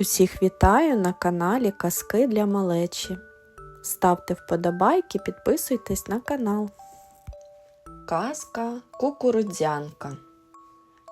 Усіх вітаю на каналі Казки для малечі. Ставте вподобайки, підписуйтесь на канал. Казка Кукурудзянка.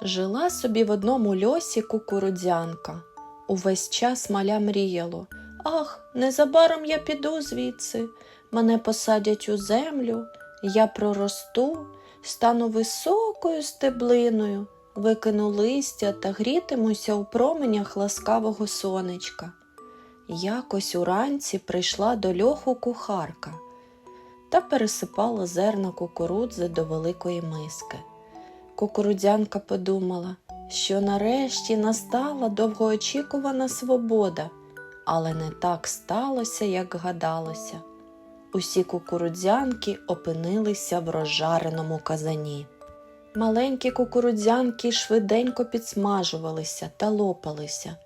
Жила собі в одному льосі кукурудзянка. Увесь час маля мріяло. Ах, незабаром я піду звідси. Мене посадять у землю, я проросту, стану високою стеблиною, викину листя та грітимуся у променях ласкавого сонечка. Якось уранці прийшла до льоху кухарка та пересипала зерна кукурудзи до великої миски. Кукурудзянка подумала, що нарешті настала довгоочікувана свобода, але не так сталося, як гадалося. Усі кукурудзянки опинилися в розжареному казані. Маленькі кукурудзянки швиденько підсмажувалися та лопалися.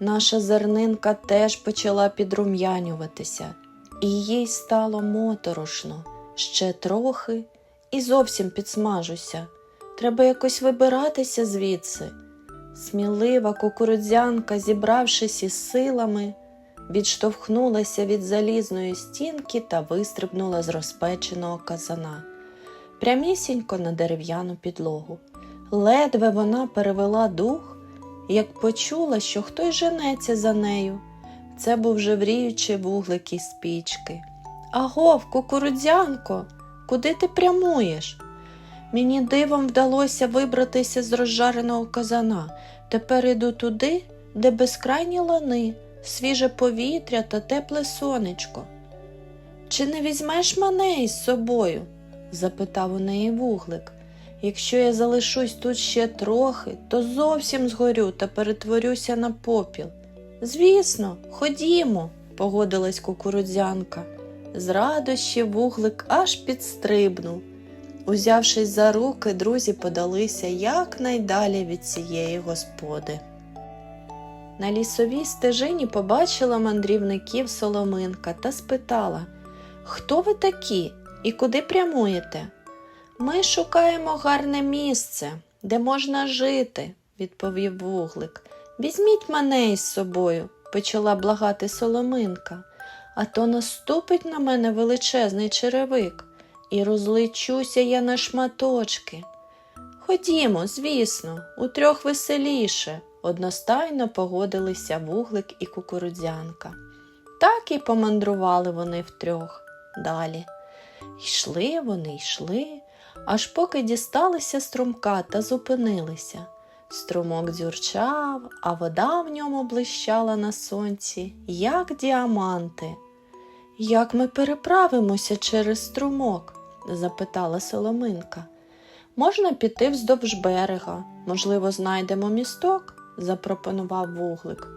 Наша зернинка теж почала підрум'янюватися, і їй стало моторошно. Ще трохи і зовсім підсмажуся. Треба якось вибиратися звідси. Смілива кукурудзянка, зібравшись із силами, відштовхнулася від залізної стінки та вистрибнула з розпеченого казана прямісінько на дерев'яну підлогу. Ледве вона перевела дух, як почула, що хтось женеться за нею. Це був жевріючий вуглик із пічки. Агов, кукурудзянко, куди ти прямуєш? Мені дивом вдалося вибратися з розжареного казана. Тепер іду туди, де безкрайні лани, свіже повітря та тепле сонечко. Чи не візьмеш мене із собою? Запитав у неї вуглик. Якщо я залишусь тут ще трохи, то зовсім згорю та перетворюся на попіл. Звісно, ходімо, погодилась кукурудзянка. З радощі вуглик аж підстрибнув. Узявшись за руки, друзі подалися якнайдалі від цієї господи. На лісовій стежині побачила мандрівників Соломинка та спитала Хто ви такі і куди прямуєте? Ми шукаємо гарне місце, де можна жити, відповів вуглик. Візьміть мене із собою, почала благати Соломинка, а то наступить на мене величезний черевик, і розлечуся я на шматочки. Ходімо, звісно, утрьох веселіше, одностайно погодилися вуглик і кукурудзянка. Так і помандрували вони втрьох далі. Йшли вони, йшли, аж поки дісталися струмка та зупинилися. Струмок дзюрчав, а вода в ньому блищала на сонці, як діаманти. Як ми переправимося через струмок? запитала Соломинка. Можна піти вздовж берега, можливо, знайдемо місток, запропонував вуглик.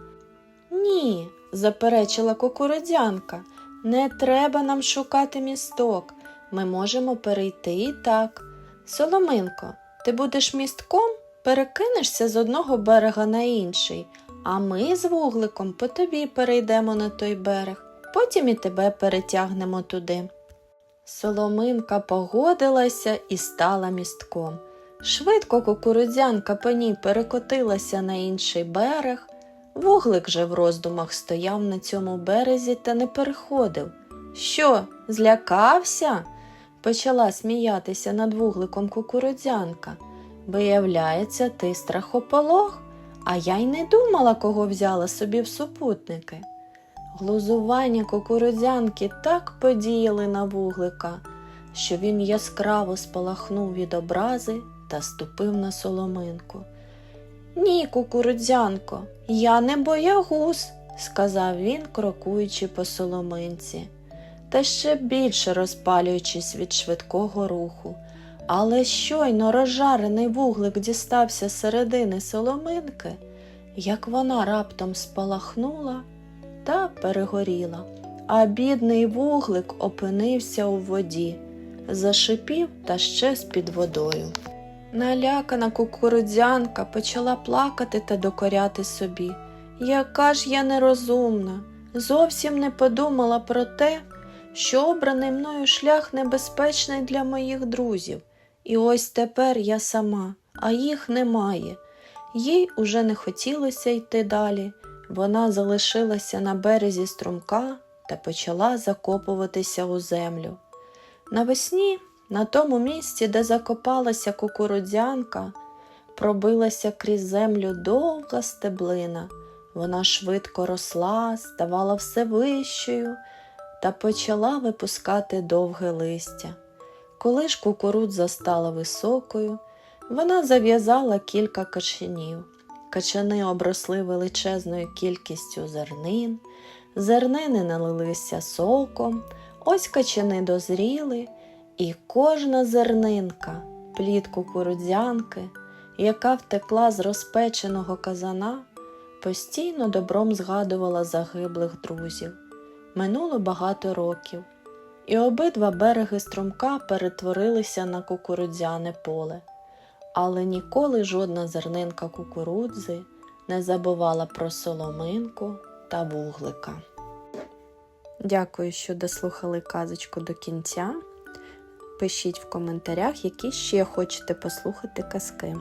Ні, заперечила кукурудзянка, не треба нам шукати місток. Ми можемо перейти і так. Соломинко, ти будеш містком, перекинешся з одного берега на інший, а ми з вугликом по тобі перейдемо на той берег, потім і тебе перетягнемо туди. Соломинка погодилася і стала містком. Швидко кукурудзянка по ній перекотилася на інший берег. Вуглик же в роздумах стояв на цьому березі та не переходив. Що, злякався? Почала сміятися над вугликом кукурудзянка. Виявляється, ти страхополох, а я й не думала, кого взяла собі в супутники. Глузування кукурудзянки так подіяли на вуглика, що він яскраво спалахнув від образи та ступив на соломинку. Ні, кукурудзянко, я не боягуз, сказав він, крокуючи по соломинці, та ще більше розпалюючись від швидкого руху. Але щойно розжарений вуглик дістався середини соломинки, як вона раптом спалахнула та перегоріла, а бідний вуглик опинився у воді, зашипів та щез під водою. Налякана кукурудзянка почала плакати та докоряти собі. Яка ж я нерозумна, зовсім не подумала про те, що обраний мною шлях небезпечний для моїх друзів, і ось тепер я сама, а їх немає. Їй уже не хотілося йти далі. Вона залишилася на березі струмка та почала закопуватися у землю. Навесні, на тому місці, де закопалася кукурудзянка, пробилася крізь землю довга стеблина. Вона швидко росла, ставала все вищою та почала випускати довге листя. Коли ж кукурудза стала високою, вона зав'язала кілька качанів. Качани обросли величезною кількістю зернин, зернини налилися соком, ось качани дозріли, і кожна зернинка, плід кукурудзянки, яка втекла з розпеченого казана, постійно добром згадувала загиблих друзів. Минуло багато років, і обидва береги струмка перетворилися на кукурудзяне поле, але ніколи жодна зернинка кукурудзи не забувала про соломинку та вуглика. Дякую, що дослухали казочку до кінця. Пишіть в коментарях, які ще хочете послухати казки.